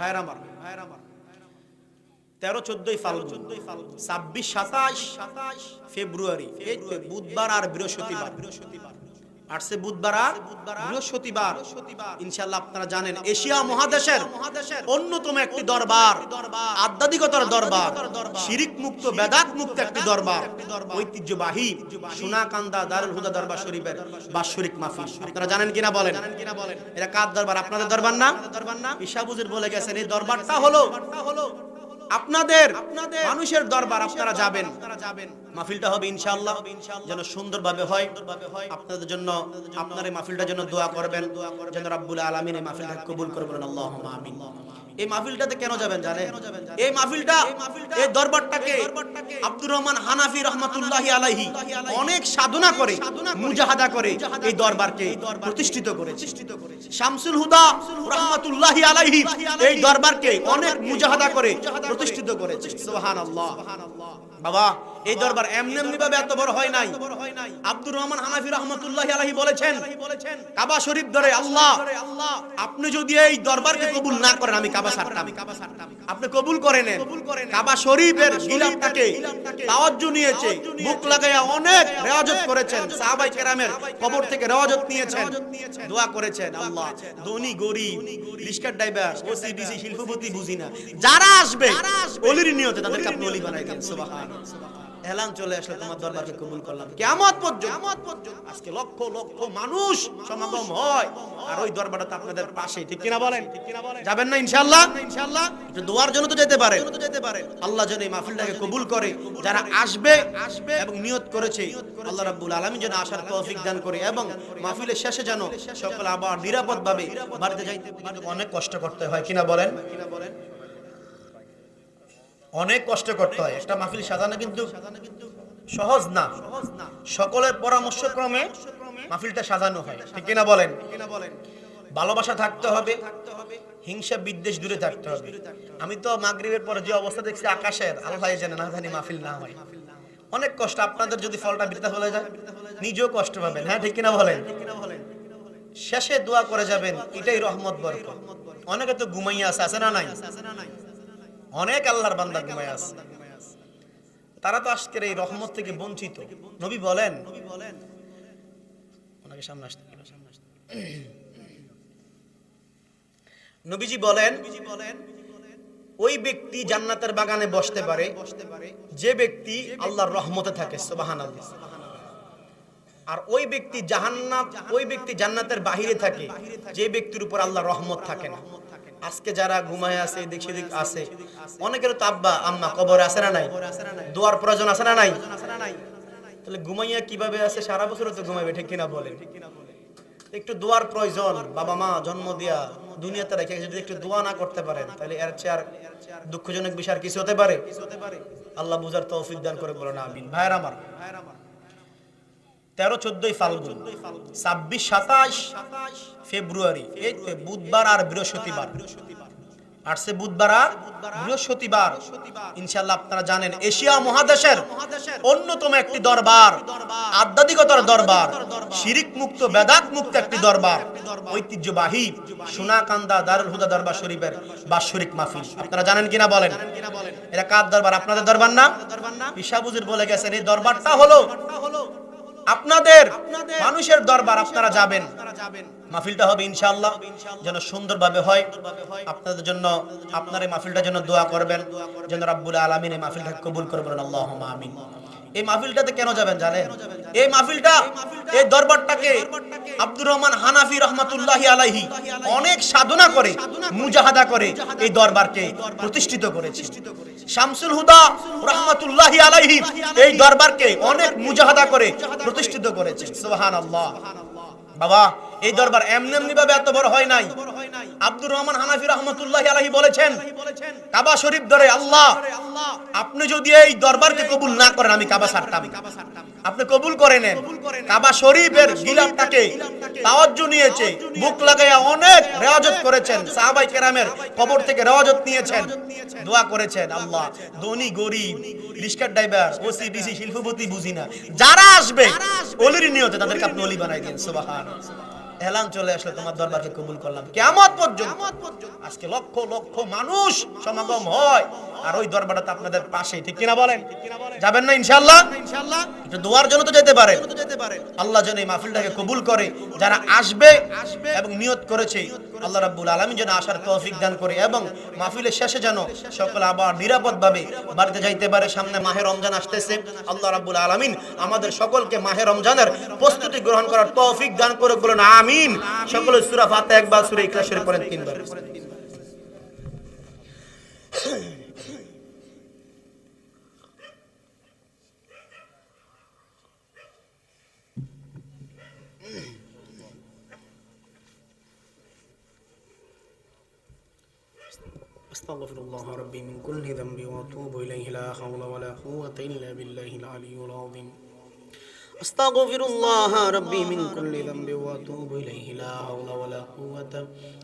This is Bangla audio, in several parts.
ভাইয়ের আমার ভাইয়ের আমার। তেরো ছাব্বিশ সাতাশ সাতাশ ফেব্রুয়ারি বুধবার আর বৃহস্পতিবার বৃহস্পতিবার। বুধবার বৃহস্পতিবার। আপনারা জানেন, এশিয়া মহাদেশের অন্যতম একটি দরবার, আধ্যাত্মিকতার দরবার শিরিক মুক্ত বেদাত মুক্ত একটি দরবার, ঐতিহ্যবাহী সোনাকান্দা দারুল হুদা দরবার শরীফের বাৎসরিক আপনারা জানেন কিনা বলেন? এটা কার দরবার? আপনাদের দরবার না দরবার না বলে গেছেন, এই দরবারটা হলো আপনাদের মানুষের দরবার আপনারা যাবেন। মাহফিলটা হবে ইনশাআল্লাহ। যেন সুন্দরভাবে হয়। আপনাদের জন্য আপনার এই মাহফিলটার জন্য দোয়া করবেন। যেন রাব্বুল আলামিন এই মাহফিলটা কবুল করে বলেন আল্লাহুম্মা আমিন। এই মাহফিলটাতে কেন যাবেন জানেন? এই মাহফিলটা এই দরবারটাকে আব্দুর রহমান হানাফি রহমাতুল্লাহি আলাইহি অনেক সাধনা করে মুজাহাদা করে এই দরবারকে প্রতিষ্ঠিত করেছে। শামসুল হুদা রহমাতুল্লাহি আলাইহি এই দরবারকে অনেক মুজাহাদা করে প্রতিষ্ঠিত করেছে। সোহান আল্লাহ বাবা এই দরবার এমনি এমনি ভাবে এত বড় হয় নাই। আব্দুর রহমান হানাফি রহমতুল্লাহ আলাইহি বলেছেন কাবা শরীফ ধরে আল্লাহ আপনি যদি এই দরবারকে কবুল না করেন আমি কাবা ছাড়তাম আপনি কবুল করে নেন। কাবা শরীফের গিলাফটাকে তাওয়াজ্জু নিয়েছে বুক লাগাইয়া অনেক রেওয়াজত করেছেন সাহাবাই কেরামের কবর থেকে রেওয়াজত নিয়েছেন দোয়া করেছেন আল্লাহ। ধনী গরিব রিস্কার ড্রাইভার ওসি ডিসি শিল্পপতি বুঝি না। যারা আসবে অলির নিয়তে তাদেরকে আপনি অলি বানাই দেন সুবহানাল্লাহ। এলান চলে আসলে তোমার দরবারকে কবুল করলাম। কেমত পর্যন্ত। আজকে লক্ষ লক্ষ মানুষ সমাগম হয়। আর ওই দরবারটা আপনাদের পাশে ঠিক কিনা বলেন? যাবেন না ইনশাআল্লাহ? ইনশাআল্লাহ দোয়ার জন্য তো যেতে পারে আল্লাহ যেন এই মাহফিলটাকে কবুল করে, যারা আসবে আসবে এবং নিয়ত করেছে, আল্লাহ রাব্বুল আলামিন যেন আসার তৌফিক দান করে এবং মাহফিলের শেষে যেন সকল আবার নিরাপদভাবে বাড়িতে যাইতে অনেক কষ্ট করতে হয় কিনা বলেন কিনা বলেন? অনেক কষ্ট করতে হয়। একটা মাহফিল সাজানো কিন্তু সহজ না। সকলের পরামর্শ ক্রমে মাহফিলটা সাজানো হয়। ঠিক কিনা বলেন? ভালোবাসা থাকতে হবে, হিংসা বিদ্বেষ দূরে থাকতে হবে। আমি তো মাগরিবের পরে যে অবস্থা দেখছি আকাশের, আল্লাহ জানে না জানি মাহফিল না হয়। অনেক কষ্ট, আপনাদের যদি ফলটা বৃথা হয়ে যায়, নিজেও কষ্ট পাবেন। হ্যাঁ ঠিক কিনা বলেন? শেষে দোয়া করে যাবেন, এটাই রহমত বরকত। অনেকে তো ঘুমাইয়া আছে আছে না নাই? অনেক আল্লাহর বান্দা ঘুমায় আছে। তারা তো আজকের এই রহমত থেকে বঞ্চিত। নবী বলেন, ওনাকে সামনে আসতে। নবীজি বলেন, ওই ব্যক্তি জান্নাতের বাগানে বসতে পারে, যে ব্যক্তি আল্লাহর রহমতে থাকে, সুবহানাল্লাহ। আর ওই ব্যক্তি জাহান্নাত ওই ব্যক্তি জান্নাতের বাহিরে থাকে, যে ব্যক্তির উপর আল্লাহর রহমত থাকে না। আজকে যারা ঘুমায় আছে, এদিক সেদিক আছে অনেকের তো আব্বা, আম্মা কবরে আছে না নাই? দোয়ার প্রয়োজন আছে না নাই? তাহলে ঘুমাইয়া কীভাবে আছে? সারা বছর তো ঘুমাবে ঠিক কিনা বলেন? একটু দোয়ার প্রয়োজন, বাবা মা জন্ম দিয়া দুনিয়াতে রেখে যদি একটু দোয়া না করতে পারেন, তাহলে এর চেয়ে আর দুঃখজনক বিষয় আর কিছু হতে পারে। আল্লাহ বুঝার তৌফিক দান করে বলেন, আমিন। ভাইয়ের আমার। তেরো চোদ্দই ফাল্গুন, ছাব্বিশ সাতাশ ফেব্রুয়ারি বুধবার আর বৃহস্পতিবার। আসছে বুধবার আর বৃহস্পতিবার। ইনশাল্লাহ আপনারা জানেন, এশিয়া মহাদেশের অন্যতম একটি দরবার, আধ্যাত্মিকতার দরবার শিরিক মুক্ত বেদাত মুক্ত একটি দরবার, ঐতিহ্যবাহী সোনাকান্দা দারুল হুদা দরবার শরীফের বাৎসরিক মাহফিল। আপনারা জানেন কিনা বলেন? এটা কার দরবার? আপনাদের দরবার না ইশাবুজুর বলে গেছেন, এই দরবারটা হলো আপনাদের, মানুষের দরবার আপনারা যাবেন। মাহফিলটা হবে ইনশাআল্লাহ, যেন সুন্দরভাবে হয়। আপনাদের জন্য, আপনার এই মাহফিলটার জন্য দোয়া করবেন, যেন রাব্বুল আলামিন এই মাহফিলটাকে কবুল করবেন আল্লাহ আমিন। এই মাহফিলটাতে কেন যাবেন জানেন? এই মাহফিলটা, এই দরবারটাকে আব্দুর রহমান হানাফি রহমাতুল্লাহি আলাইহি অনেক সাধনা করে, মুজাহাদা করে এই দরবারকে প্রতিষ্ঠিত করেছে। শামসুল হুদা রহমাতুল্লাহি আলাইহি এই দরবারকে অনেক মুজাহাদা করে প্রতিষ্ঠিত করেছে। সুবহানাল্লাহ। বাবা, এই দরবার এমনি এমনি ভাবে এত বড় হয় নাই। আব্দুর রহমান হানাফি রহমতুল্লাহ আলাহি বলেছেন, কাবা শরীফ ধরে আল্লাহ, আপনি যদি এই দরবারকে কবুল না করেন, আমি কাবা ছাড়তাম। আপনি কবুল করে নেন। কাবা শরীফের গিলাফটাকে তাওয়াজ্জু নিয়েছে বুক লাগাইয়া অনেক রেওয়াজত করেছেন, সাহাবাই কেরামের কবর থেকে রেওয়াজত নিয়েছেন, দোয়া করেছেন, আল্লাহ, ধনী, গরিব, রিস্কার ড্রাইভার, ওসি, ডিসি, শিল্পপতি বুঝি না। যারা আসবে, অলির নিয়তে তাদেরকে আপনি অলি বানাই দেন, সুবহানাল্লাহ। এলান চলে আসলে তোমার দরবারকে কবুল করলাম। কেমন পর্যন্ত। আজকে লক্ষ লক্ষ মানুষ সমাগম হয়। আর ওই দরবারটা তো আপনাদের পাশে ঠিক কিনা বলেন? যাবেন না ইনশাআল্লাহ? ইনশাআল্লাহ? একটু দোয়ার জন্য তো যেতে পারেন। আল্লাহ যেন এই মাহফিলটাকে কবুল করে যারা আসবে এবং নিয়ত করেছে আল্লাহ রাব্বুল আলামিন যেন আসার তৌফিক দান করে এবং মাহফিলের শেষে যেন সকলে আবার নিরাপদভাবে বাড়িতে যাইতে পারে সামনে মাহে রমজান আসতেছে। আল্লাহ রাব্বুল আলামিন আমাদের সকলকে মাহে রমজানের প্রস্তুতি গ্রহণ করার তৌফিক দান করে বলেন আমিন। সকলে সুরা ফাতিহা একবার সুরা ইখলাস শরীফ পড়েন তিনবার। أستغفر الله ربي من كل ذنب وأتوب إليه لا حول ولا قوة إلا بالله العلي العظيم. أستغفر الله ربي من كل ذنب وأتوب إليه لا حول ولا قوة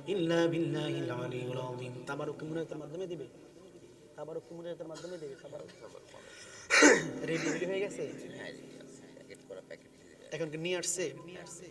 إلا بالله العلي العظيم تبارك من মাধ্যমে দিবে তাবারক কুমুরের মাধ্যমে দিবে তাবারক রেডি রেডি হয়ে গেছে এখন কি নিয়ে আসছে নিয়ে আসছে